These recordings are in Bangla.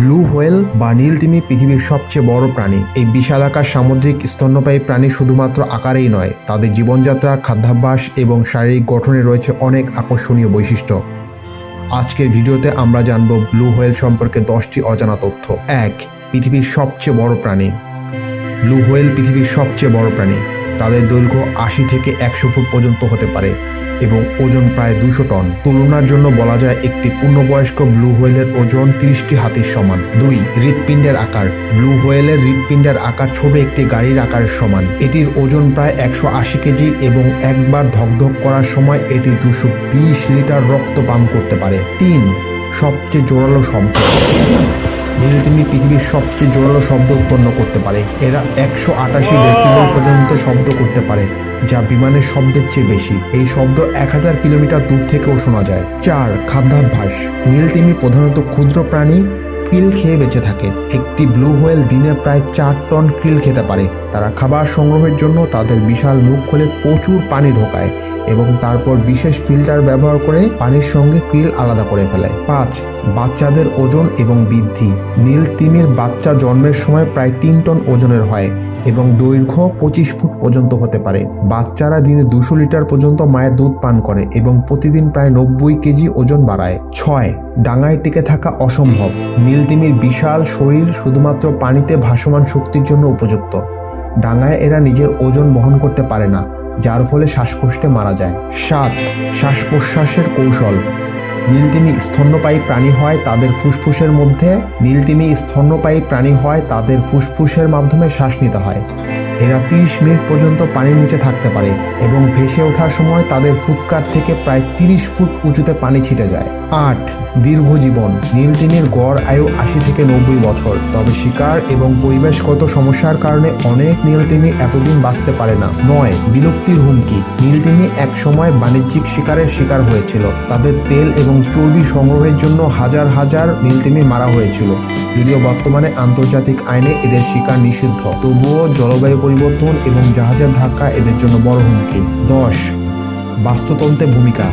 ব্লু হোয়েল বা নীল তিমি পৃথিবীর সবচেয়ে বড় প্রাণী। এই বিশালাকার সামুদ্রিক স্তন্যপায়ী প্রাণী শুধুমাত্র আকারেই নয়, তাদের জীবনযাত্রা, খাদ্যাভ্যাস এবং শারীরিক গঠনে রয়েছে অনেক আকর্ষণীয় বৈশিষ্ট্য। আজকের ভিডিওতে আমরা জানব ব্লু হোয়েল সম্পর্কে দশটি অজানা তথ্য। এক, পৃথিবীর সবচেয়ে বড় প্রাণী। ব্লু হোয়েল পৃথিবীর সবচেয়ে বড় প্রাণী। তাদের দৈর্ঘ্য আশি থেকে একশো ফুট পর্যন্ত হতে পারে। এবং ওজন প্রায় দুশো টন। তুলনার জন্য বলা যায় একটি পূর্ণবয়স্ক ব্লু হোয়েলের ওজন তিরিশটি হাতির সমান। দুই, হৃৎপিণ্ডের আকার। ব্লু হোয়েলের হৃৎপিণ্ডের আকার ছোট একটি গাড়ির আকারের সমান। এটির ওজন প্রায় একশো আশি কেজি এবং একবার ধকধক করার সময় এটি দুশো বিশ লিটার রক্ত পান করতে পারে। তিন, সবচেয়ে জোরালো শব্দ নীলতিমি পৃথিবীর সবচেয়ে জোরালো শব্দ উৎপন্ন করতে পারে। এরা একশো আটাশি ডেসিবেল পর্যন্ত শব্দ করতে পারে, যা বিমানের শব্দের চেয়ে বেশি। এই শব্দ এক হাজার কিলোমিটার দূর থেকেও শোনা যায়। চার, খাদ্যাভ্যাস। নীলতিমি প্রধানত ক্ষুদ্র প্রাণী, ক্রিল খেয়ে বেঁচে থাকে। একটি ব্লু হোয়েল দিনে প্রায় চার টন ক্রিল খেতে পারে। তারা খাবার সংগ্রহের জন্য তাদের বিশাল মুখ খুলে প্রচুর পানি ঢোকায়। এবং তারপর বিশেষ ফিল্টার ব্যবহার করে পানির সঙ্গে ক্রিল আলাদা করে ফেলে। পাঁচ, বাচ্চাদের ওজন এবং বৃদ্ধি। নীল তিমির বাচ্চা জন্মের সময় প্রায় তিন টন ওজনের হয় এবং দৈর্ঘ্য পঁচিশ ফুট পর্যন্ত হতে পারে। বাচ্চারা দিনে দুশো লিটার পর্যন্ত মায়ের দুধ পান করে এবং প্রতিদিন প্রায় নব্বই কেজি ওজন বাড়ায়। ছয়, ডাঙায় টিকে থাকা অসম্ভব। নীলতিমির বিশাল শরীর শুধুমাত্র পানিতে ভাসমান শক্তির জন্য উপযুক্ত। ডাঙায় এরা নিজের ওজন বহন করতে পারে না, যার ফলে শ্বাসকষ্টে মারা যায়। সাত শ্বাস প্রশ্বাসের কৌশল নীলতিমি স্তন্যপায়ী প্রাণী হয় তাদের ফুসফুসের মধ্যে। নীলতিমি স্তন্যপায়ী প্রাণী হয় তাদের ফুসফুসের মাধ্যমে শ্বাস নিতে হয়। এরা তিরিশ মিনিট পর্যন্ত পানির নিচে থাকতে পারে এবং ভেসে ওঠার সময় তাদের ফুৎকার থেকে প্রায় তিরিশ ফুট উঁচুতে পানি ছিটে যায়। আট দীর্ঘ জীবন নীলতিমির গড় আয়ু আশি থেকে নব্বই বছর। তবে শিকার এবং পরিবেশগত সমস্যার কারণে অনেক নীলতিমি এতদিন বাঁচতে পারে না। নয়, বিলুপ্তির হুমকি। নীলতিমি এক সময় বাণিজ্যিক শিকারের শিকার হয়েছিল। তাদের তেল এবং চর্বি সংগ্রহের জন্য হাজার হাজার নীলতিমি মারা হয়েছিল। যদিও বর্তমানে আন্তর্জাতিক আইনে এদের শিকার নিষিদ্ধ। তবুও জলবায়ু পরিবর্তন এবং জাহাজের ধাক্কা এদের জন্য বড় হুমকি। দশ, বাস্তুতন্ত্রে ভূমিকা।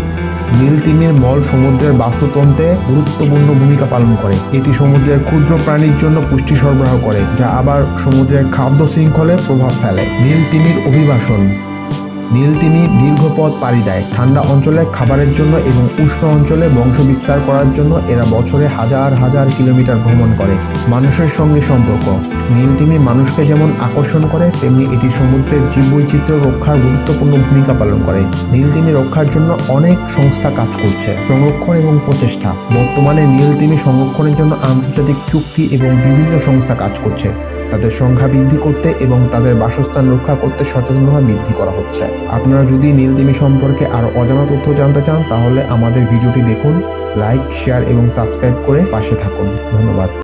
নীল তিমির মল সমুদ্রের বাস্তুতন্ত্রে গুরুত্বপূর্ণ ভূমিকা পালন করে। এটি সমুদ্রের ক্ষুদ্র প্রাণীর জন্য পুষ্টি সরবরাহ করে, যা আবার সমুদ্রের খাদ্য শৃঙ্খলে প্রভাব ফেলে। নীলতিমির অভিবাসন। নীলতিমি দীর্ঘ পথ পাড়ি দেয়। ঠান্ডা অঞ্চলে খাবারের জন্য এবং উষ্ণ অঞ্চলে বংশ বিস্তার করার জন্য এরা বছরে হাজার হাজার কিলোমিটার ভ্রমণ করে। মানুষের সঙ্গে সম্পর্ক। নীলতিমি মানুষকে যেমন আকর্ষণ করে, তেমনি এটি সমুদ্রের জীববৈচিত্র্য রক্ষার গুরুত্বপূর্ণ ভূমিকা পালন করে। নীলতিমি রক্ষার জন্য অনেক সংস্থা কাজ করছে। সংরক্ষণ এবং প্রচেষ্টা। বর্তমানে নীলতিমি সংরক্ষণের জন্য আন্তর্জাতিক চুক্তি এবং বিভিন্ন সংস্থা কাজ করছে। তাদের সংখ্যা বৃদ্ধি করতে এবং তাদের বাসস্থান রক্ষা করতে সচেতনতা বৃদ্ধি করা হচ্ছে। আপনারা যদি নীলদিমি সম্পর্কে আরও অজানা তথ্য জানতে চান, তাহলে আমাদের ভিডিওটি দেখুন, লাইক, শেয়ার এবং সাবস্ক্রাইব করে পাশে থাকুন। ধন্যবাদ।